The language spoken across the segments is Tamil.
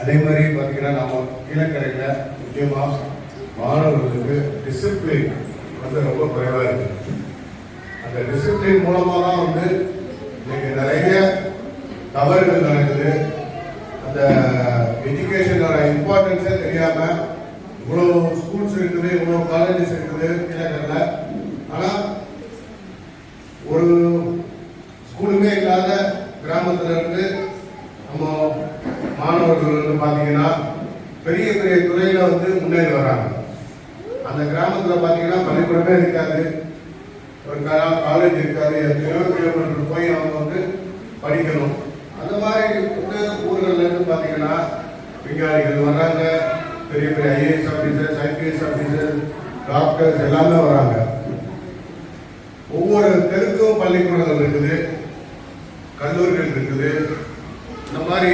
அதே மாதிரி பார்த்தீங்கன்னா நம்ம கீழக்கரையில் முக்கியமாக மாணவர்களுக்கு டிசிப்ளின் வந்து ரொம்ப குறைவாக இருக்குது அந்த டிசிப்ளின் மூலமாக தான் வந்து இன்னைக்கு நிறைய தவறுகள் நடக்குது. அந்த எஜுகேஷனோட இம்பார்ட்டன்ஸே தெரியாமல் இவ்வளோ ஸ்கூல்ஸ் இருக்குது இவ்வளோ காலேஜஸ் இருக்குது கீழக்கரையில் ஆனால் ஒரு ஸ்கூலுமே இல்லாத கிராமத்துல இருந்து நம்ம மாணவர்கள் வந்து பார்த்தீங்கன்னா பெரிய பெரிய துறையில வந்து முன்னேறி வராங்க அந்த கிராமத்துல பார்த்தீங்கன்னா பள்ளிக்கூடமே இருக்காது ஒரு காலேஜ் கிலோமீட்டர் போய் அவங்க வந்து படிக்கணும். அந்த மாதிரி வந்து ஊர்கள்ல இருந்து பார்த்தீங்கன்னா விஞ்ஞானிகள் வர்றாங்க. பெரிய பெரிய IAS officers IPS officer doctors எல்லாமே வராங்க ஒவ்வொரு தெருக்கும் பள்ளிக்கூடங்கள் இருக்குது கல்லூரிகள் இருக்குது. இந்த மாதிரி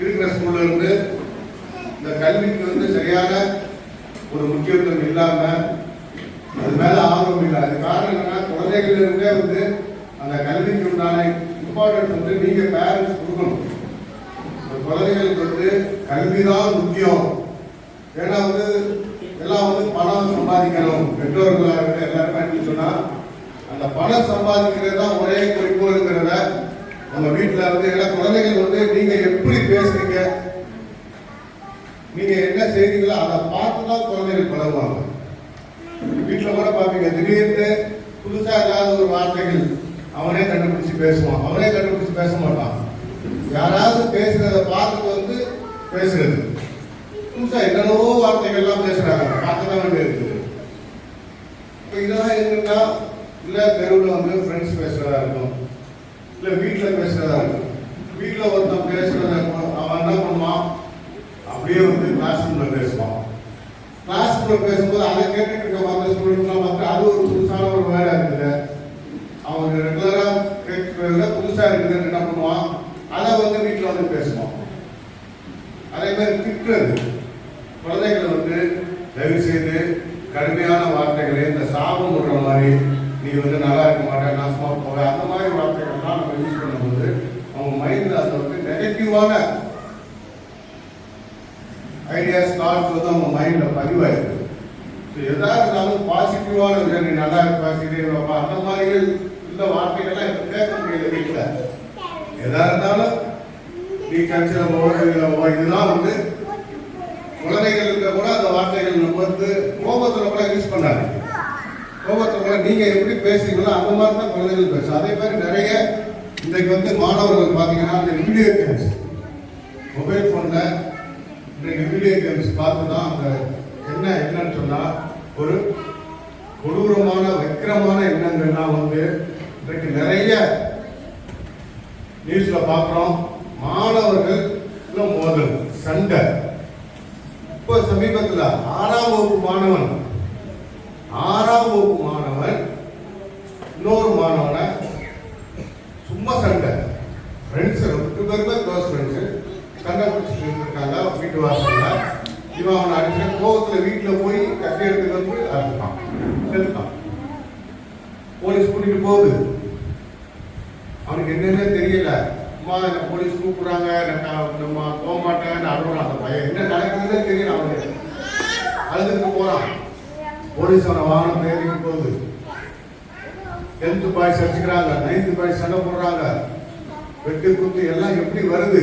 இருக்கிற ஸ்கூல்ல இருந்து இந்த கல்விக்கு வந்து சரியான ஒரு முக்கியத்துவம் இல்லாமல் அது மேல ஆர்வம் இல்லை. அது காரணம் என்னன்னா குழந்தைகள் இருந்தே வந்து அந்த கல்விக்கு உண்டான இம்பார்ட்டன்ஸ் வந்து நீங்க பேரண்ட்ஸ் கொடுக்கணும். குழந்தைகளுக்கு வந்து கல்வி தான் முக்கியம். ஏன்னா வந்து எல்லாம் வந்து பணம் சம்பாதிக்கணும். பெற்றோர்களாக இருக்கிற எல்லாருமே சொன்னா அந்த பணம் சம்பாதிக்கிறது தான் ஒரே குறிக்கோளுங்கிறத உங்க வீட்டுல இருந்து ஏன்னா குழந்தைகள் வந்து நீங்க எப்படி பேசுறீங்க? நீங்க என்ன செய்றீங்களோ அதை பார்த்து தான் குழந்தைகள் பழகுவாங்க. வீட்டில் கூட பார்ப்பீங்க திடீர்னு புதுசா ஏதாவது ஒரு வார்த்தைகள் அவனே கண்டுபிடிச்சு பேசுவான். அவனே கண்டுபிடிச்சு பேச மாட்டான். யாராவது பேசுறத பார்த்துட்டு வந்து பேசுறது. புதுசா என்னென்னவோ வார்த்தைகள்லாம் பேசுறாங்க. பார்க்க தான் வேண்டியது இருக்குது இப்போ இதெல்லாம் என்னன்னா இல்லை தெருவில் வந்து ஃப்ரெண்ட்ஸ் பேசுறதா இருக்கும் இல்லை வீட்டில் பேசுறதா இருக்கும் வீட்டில் ஒருத்தன் பேசுறத அவன் என்ன பண்ணுவான் அப்படியே வந்து கிளாஸ் ரூம்ல பேசுவான் பாஸ்டர் பேசும்போது அதை கேட்டுட்டு இருக்க மற்ற ஸ்டூடெண்ட்ஸ்லாம் பார்த்து அது ஒரு புதுசான ஒரு வேலை இருக்குது அவங்க ரெகுலரா கேட்கறதுல புதுசா இருக்குதுன்னு என்ன பண்ணுவான்? அதை வந்து வீட்டில் வந்து பேசுவான். அதே மாதிரி திட்டுறது. குழந்தைகளை வந்து தயவு செய்து கடுமையான வார்த்தைகளை இந்த சாபம் விடுற மாதிரி நீ வந்து நல்லா இருக்க மாட்டேன் நாசமா போக அந்த மாதிரி வார்த்தைகள்லாம் நம்ம யூஸ் பண்ணும்போது அவங்க மைண்டில் அதை வந்து நெகட்டிவான ஐடியாஸ் தாட்ஸ் வந்து அவங்க மைண்டில் பதிவாயிருக்கு ஸோ எதா இருந்தாலும் பாசிட்டிவான விஷயம் நீ நல்லா இருப்பா அந்த மாதிரி இந்த வார்த்தைகள்லாம் இப்போ கேட்க முடியல வீட்டில் எதா இருந்தாலும் நீ கட்சியில் போக இதெல்லாம் வந்து குழந்தைகளுக்கு கூட அந்த வார்த்தைகள் நம்ம வந்து கோபத்தில் கூட யூஸ் பண்ணாதீங்க. கோபத்தில் கூட நீங்க எப்படி பேசுறீங்களோ அந்த மாதிரி தான் குழந்தைகள் பேசும். அதே மாதிரி நிறைய இன்றைக்கு வந்து மாணவர்கள் பார்த்தீங்கன்னா அந்த வீடியோ கேம்ஸ் மொபைல் ஃபோனில் இன்றைக்கு வீடியோ கேம்ஸ் பார்த்து தான் அந்த என்ன என்னன்னு சொன்னா ஒரு கொடூரமான வக்கிரமான எண்ணங்கள்லாம் வந்து இன்றைக்கு நிறைய நியூஸ்ல பார்க்குறோம். மாணவர்கள் மோதல் சண்டை. இப்போ சமீபத்தில் ஆறாம் வகுப்பு மாணவன் ஆறாம் வகுப்பு மாணவன் இன்னொரு மாணவனை சும்மா சண்டை. ஃப்ரெண்ட்ஸ் ரெண்டு பேருமே க்ளோஸ் ஃப்ரெண்ட்ஸு சண்டை பிடிச்சிட்டு இருக்காங்க வீட்டு வாசல்ல. இவன் அவனை வீட்டுல வீட்டில் போய் கட்டி எடுத்து போய் அறுத்துட்டான் போலீஸ் கூட்டிட்டு போகுது. அவனுக்கு என்னன்னே தெரியல. அம்மா என்ன போலீஸ் கூப்பிடுறாங்க. நம்ம போக மாட்டேன் அழுகுறான் அந்த பையன். என்ன நடக்குதுன்னே தெரியல அவனுக்கு. அழுதுக்கு போறான். போலீஸ் அவனை வாகனம் தேடிட்டு போகுது. டென்த் பாய்ஸ் அடிச்சுக்கிறாங்க. நைன்த் பாய்ஸ் சண்டை போடுறாங்க. வெட்டு குத்து எல்லாம் எப்படி வருது?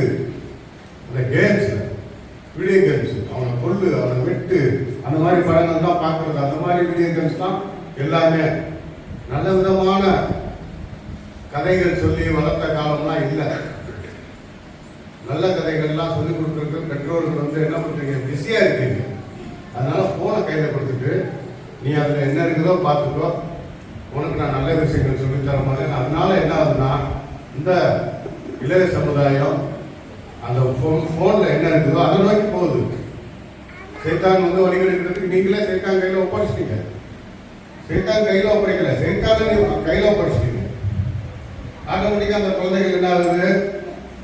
அந்த கேம்ஸ் வீடியோ கேம்ஸ் அவனை கொள்ளு அவனை வெட்டு. அந்த மாதிரி படங்கள் தான் பார்க்கறது. அந்த மாதிரி வீடியோ கேம்ஸ் தான் எல்லாமே. நல்ல விதமான கதைகள் சொல்லி வளர்த்த காலம்லாம் இல்லை. நல்ல கதைகள்லாம் சொல்லி கொடுக்குறதுக்கு பெற்றோர்கள் வந்து என்ன பண்ணுறீங்க பிஸியாக இருக்கீங்க. அதனால் ஃபோனை கையில் கொடுத்துட்டு நீ அதில் என்ன இருக்குதோ பார்த்துக்கோ. உனக்கு நான் நல்ல விஷயங்கள் சொல்லித்தர தர மாதிரி. அதனால என்ன ஆகுதுன்னா இந்த இளைய சமுதாயம் அந்த ஃபோன் ஃபோனில் என்ன இருக்குதோ அதை நோக்கி போகுது. சைத்தான் வந்து வழிகெடுக்கிறதுக்கு நீங்களே சைத்தான் கையில் ஒப்படைச்சிட்டீங்க. சைத்தான் கையில் ஒப்படைக்கல. சைத்தான கையில் ஒப்படைச்சிட்டீங்க. ஆட்டோமேட்டிக்காக அந்த குழந்தைகள் என்ன ஆகுது?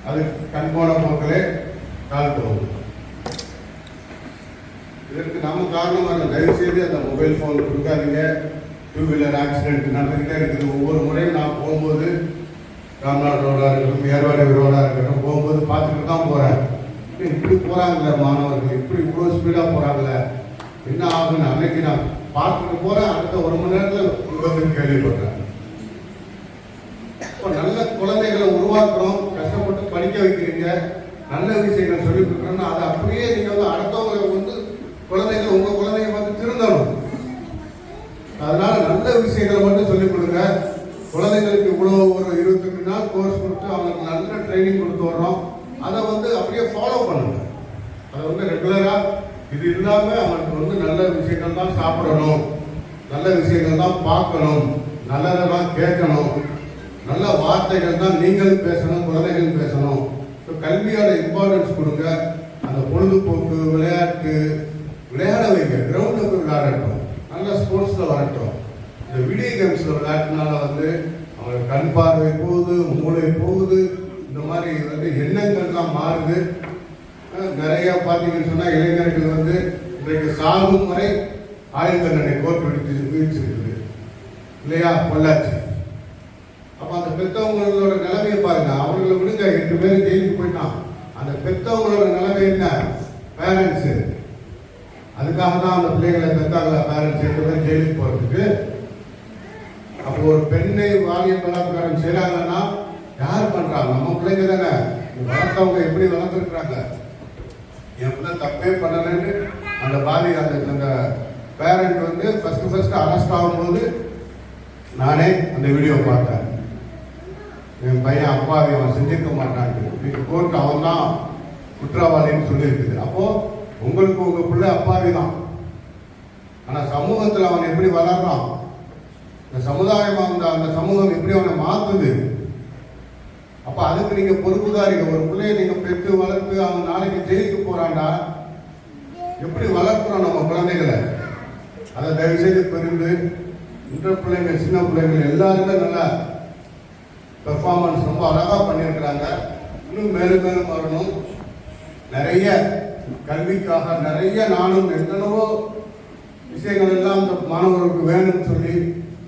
அது கண் போன போக்கிலே கால் போகுது. இதற்கு நம்ம காரணமாக தயவு செய்து அந்த மொபைல் ஃபோன் கொடுக்காதீங்க. டூ வீலர் ஆக்சிடென்ட் நடந்துக்கிட்டே இருக்குது. ஒவ்வொரு முறையும் நான் போகும்போது ராம்நாத் ரோடா இருக்கட்டும் ஏர்வாடி ரோடா இருக்கட்டும் போகும்போது பார்த்துட்டு தான் போகிறேன் இப்படி போகிறாங்களே மாணவர்கள் இப்படி இவ்வளோ ஸ்பீடா போகிறாங்களே என்ன ஆகுன்னு அன்னைக்கு நான் பார்த்துட்டு போறேன். அடுத்த ஒரு மணி நேரத்துல விபத்து கேள்விப்படுறேன் இப்போ நல்ல குழந்தைகளை உருவாக்குறோம் கஷ்டப்பட்டு படிக்க வைக்கிறீங்க நல்ல விஷயங்கள் சொல்லி கொடுக்குறோம்னா அதை அப்படியே நீங்க வந்து அடுத்தவங்களை வந்து குழந்தைங்க உங்க குழந்தைங்க வந்து திருந்தணும் அதனால நல்ல விஷயங்களை மட்டும் சொல்லிக் கொடுங்க குழந்தைங்களுக்கு இவ்வளோ ஒரு இருபத்தெட்டு நாள் கோர்ஸ் கொடுத்து அவங்களுக்கு நல்ல ட்ரைனிங் கொடுத்து வர்றோம் அதை வந்து அப்படியே ஃபாலோ பண்ணுங்க அதை வந்து ரெகுலரா இது இல்லாம அவனுக்கு வந்து நல்ல விஷயங்கள் தான் சாப்பிடணும். நல்ல விஷயங்கள் தான் பார்க்கணும். நல்லதெல்லாம் கேட்கணும். நல்ல வார்த்தைகள் தான் நீங்கள் பேசணும் குழந்தைகள் பேசணும். இப்போ கல்வியோட இம்பார்ட்டன்ஸ் கொடுங்க. அந்த பொழுதுபோக்கு விளையாட்டு விளையாட வைங்க. கிரவுண்டில் போய் விளையாடட்டும். நல்ல ஸ்போர்ட்ஸில் வரட்டும். இந்த வீடியோ கேம்ஸில் விளையாட்டுனால வந்து அவங்களுக்கு கண் பார்வை போகுது மூளை போகுது. இந்த மாதிரி வந்து எண்ணங்கள்லாம் மாறுது. நிறையா நிறைய பார்த்தீங்கன்னு சொன்னால் இளைஞர்கள் வந்து இன்றைக்கு சாகும் வரை ஆயுள் தண்டனை கோர்ட் விடுத்து இல்லையா பொள்ளாச்சி? அப்போ அந்த பெத்தவங்களோட நிலைமையை பாருங்க. அவர்களை விடுங்க. எட்டு பேரும் ஜெயிலுக்கு போயிட்டான். அந்த பெத்தவங்களோட நிலைமை என்ன? பேரண்ட்ஸ் அதுக்காக தான் அந்த பிள்ளைகளை பெத்தாங்களா பேரண்ட்ஸ் எட்டு பேர் ஜெயிலுக்கு போறதுக்கு. அப்போ ஒரு பெண்ணை பாலியல் பலாத்காரம் செய்யறாங்கன்னா யார் பண்றாங்க நம்ம பிள்ளைங்க தானே. வளர்த்தவங்க எப்படி வளர்த்துருக்குறாங்க? என் பிள்ளை தப்பே பண்ணலன்னு அந்த பாலி அந்த அந்த பேரண்ட் வந்து ஃபஸ்ட்டு ஃபஸ்ட்டு அரெஸ்ட் ஆகும்போது நானே அந்த வீடியோ பார்த்தேன். என் பையன் அப்பாவி அவன் செஞ்சிருக்க மாட்டான். இன்னைக்கு கோர்ட் அவன் தான் குற்றவாளின்னு சொல்லியிருக்குது. அப்போது உங்களுக்கு உங்கள் பிள்ளை அப்பாவி தான் ஆனால் சமூகத்தில் அவன் எப்படி வளர்றான்? இந்த சமுதாயம் அந்த அந்த சமூகம் எப்படி அவனை மாற்றுது அப்போ அதுக்கு நீங்கள் பொறுப்புதாரிங்க ஒரு பிள்ளையை நீங்கள் பெற்று வளர்த்து அவன் நாளைக்கு ஜெயிலுக்கு போகிறான்டா எப்படி வளர்க்குறோம் நம்ம குழந்தைகளை? அதை தயவு செய்து பெருந்து இந்த பிள்ளைங்க சின்ன பிள்ளைங்க எல்லாருமே நல்லா பெர்ஃபார்மன்ஸ் ரொம்ப அழகாக பண்ணியிருக்கிறாங்க. இன்னும் மேலும் மேலும் வரணும். நிறைய கல்விக்காக நிறைய நானும் எத்தனவோ விஷயங்கள் எல்லாம் இந்த மாணவர்களுக்கு வேணும்னு சொல்லி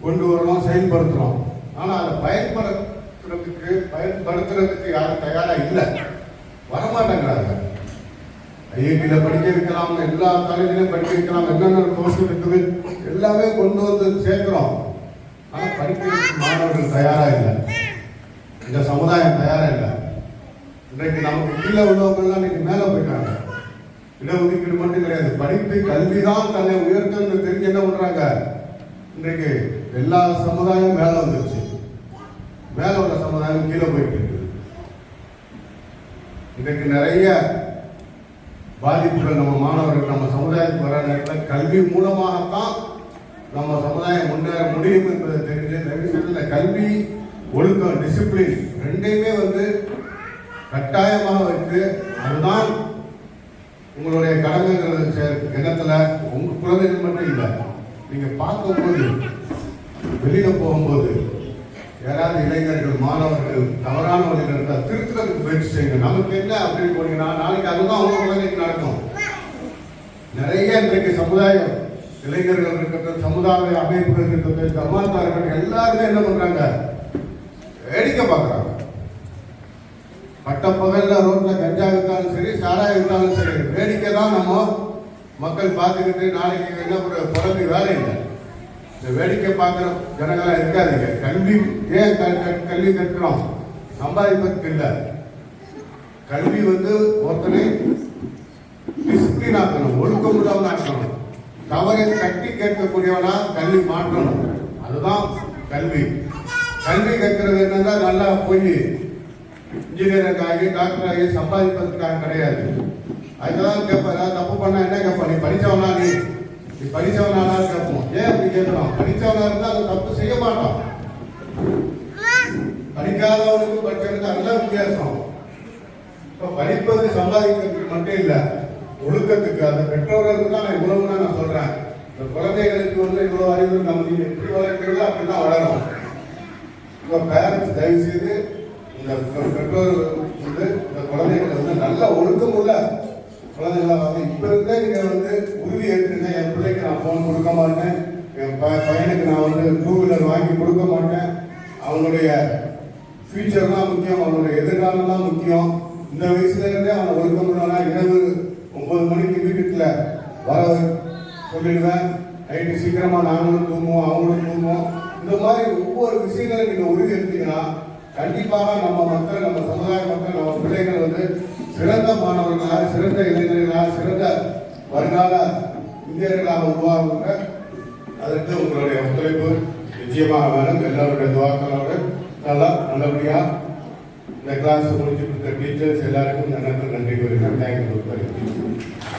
கொண்டு வரணும் செயல்படுத்துகிறோம் ஆனால் அதை பயன்படுத்துறதுக்கு பயன்படுத்துறதுக்கு யாரும் தயாராக இல்லை. வரமாட்டேங்கிறாங்க. ஐஐடியில் படிக்க வைக்கலாம் எல்லா காலேஜிலையும் படிக்க வைக்கலாம் என்னென்ன கோர்ஸ் இருக்குது எல்லாமே கொண்டு வந்து சேர்க்கிறோம். ஆனால் படிக்கிறதுக்கு மாணவர்கள் தயாரா இல்லை. இந்த சமுதாயம் தயாரா இல்லை. இன்றைக்கு நமக்கு கீழே உள்ளவங்கெல்லாம் இன்னைக்கு மேலே போயிட்டாங்க. இடஒதுக்கீடு மட்டும் கிடையாது. படிப்பு கல்வி தான் தன்னை உயர்த்தன்னு தெரிஞ்சு என்ன பண்றாங்க? இன்றைக்கு எல்லா சமுதாயமும் மேலே வந்துருச்சு. மேலே உள்ள சமுதாயம் கீழே போயிட்டு இருக்குது. இன்றைக்கு நிறைய பாதிப்புகள் நம்ம மாணவர்கள் நம்ம சமுதாயத்துக்கு வர நேரத்தில் கல்வி மூலமாகத்தான் நம்ம சமுதாயம் முன்னேற முடியும் என்பதை தெரிஞ்சு தயவு கல்வி ஒழுக்கம் டிசிப்ளின் ரெண்டையுமே வந்து கட்டாயமாக வைத்து அதுதான் உங்களுடைய கடமைகள் செ- உங்கள் குழந்தைகள் மட்டும் இல்லை நீங்கள் பார்க்கும்போது வெளியில் போகும்போது யாராவது இளைஞர்கள் மாணவர்கள் தவறான வழியில் இருந்தால் திருத்துறதுக்கு முயற்சி செய்யுங்க. நமக்கு என்ன அப்படின்னு போனீங்கன்னா நாளைக்கு அதுதான் அவங்க குழந்தைக்கு நடக்கும். நிறைய இன்றைக்கு சமுதாயம் இளைஞர்கள் இருக்கட்டும் சமுதாய அமைப்புகள் இருக்கட்டும் ஜமாத்தா இருக்கட்டும் எல்லாருமே என்ன பண்றாங்க? வேடிக்கை பார்க்கறாங்க. பட்டப்பகல்ல ரோட்ல கஞ்சா இருந்தாலும் சரி சாராயம் இருந்தாலும் சரி வேடிக்கை தான் நம்ம மக்கள் பார்த்துக்கிட்டு நாளைக்கு என்ன பண்ணுற பிறகு வேலை இல்லை இந்த வேடிக்கை பார்க்குற ஜனங்களாக இருக்காதீங்க. கல்வி ஏன் கல்வி கற்கிறோம். சம்பாதிப்பதற்கு இல்லை. கல்வி வந்து ஒருத்தனை டிசிப்ளின் ஆக்கணும் ஒழுக்கம் உள்ளவன் ஆக்கணும் தவறை தட்டி கேட்கக்கூடியவனா கல்வி மாற்றணும். அதுதான் கல்வி. கல்வி கற்கிறது என்னன்னா நல்லா போய் இன்ஜினியருக்கு ஆகி டாக்டர் ஆகி சம்பாதிப்பதற்காக கிடையாது. அதுதான் கேட்ப தப்பு பண்ணா என்ன கேட்பா நீ படித்தவனா நீ? நீ படிச்சவனானா கேட்போம் ஏன் அப்படி கேட்கலாம்? படித்தவனா இருந்தா அது தப்பு செய்ய மாட்டான். படிக்காதவனுக்கு படிச்சவனுக்கு நல்ல வித்தியாசம். இப்ப படிப்பது சம்பாதிக்கிறதுக்கு மட்டும் இல்ல ஒழுக்கத்துக்கு அந்த பெற்றோர்களுக்கு தான் நான் இவ்வளவு நான் சொல்றேன். இந்த குழந்தைகளுக்கு வந்து இவ்வளவு அறிவு நம்ம நீங்க எப்படி வளர்க்கிறதோ அப்படிதான் வளரும் இப்போ பேரண்ட்ஸ் தயவு செய்து இந்த பெ- பெற்றோர்கள் வந்து இந்த குழந்தைகளை வந்து நல்ல ஒழுக்கம் உள்ள குழந்தைகளை வந்து இப்ப இருந்தே நீங்க வந்து உறுதி ஏற்றுங்க பிள்ளைக்கு நான் ஃபோன் கொடுக்க மாட்டேன். என் ப- பையனுக்கு நான் வந்து டூ வீலர் வாங்கி கொடுக்க மாட்டேன். அவனுடைய ஃபியூச்சர் தான் முக்கியம் அவனுடைய எதிர்காலம் தான் முக்கியம். இந்த வயசுலேருந்தே அவனை ஒழுக்க முடியும்னா இரவு ஒம்பது மணிக்கு உள்ளவனா வர சொல்லிடுவேன். நைட்டு சீக்கிரமாக நாங்களும் தூங்குவோம் அவங்களும் தூங்குவோம். இந்த மாதிரி ஒவ்வொரு விஷயங்களை நீங்கள் உறுதி எடுத்தீங்கன்னா கண்டிப்பாக நம்ம மக்கள் நம்ம சமுதாய மக்கள் நம்ம பிள்ளைகள் வந்து சிறந்த மாணவர்களாக சிறந்த இளைஞர்களாக சிறந்த வருங்கால இந்தியர்களாக உருவாகுங்க. அதற்கு உங்களுடைய ஒத்துழைப்பு நிச்சயமாக வேணும் எல்லாருடைய துவாக்களோடு நல்லா நல்லபடியா இந்த கிளாஸ் முடிச்சு கொடுத்த டீச்சர்ஸ் எல்லாருக்கும் எனக்கு நன்றி கூறுகிறேன் தேங்க்யூ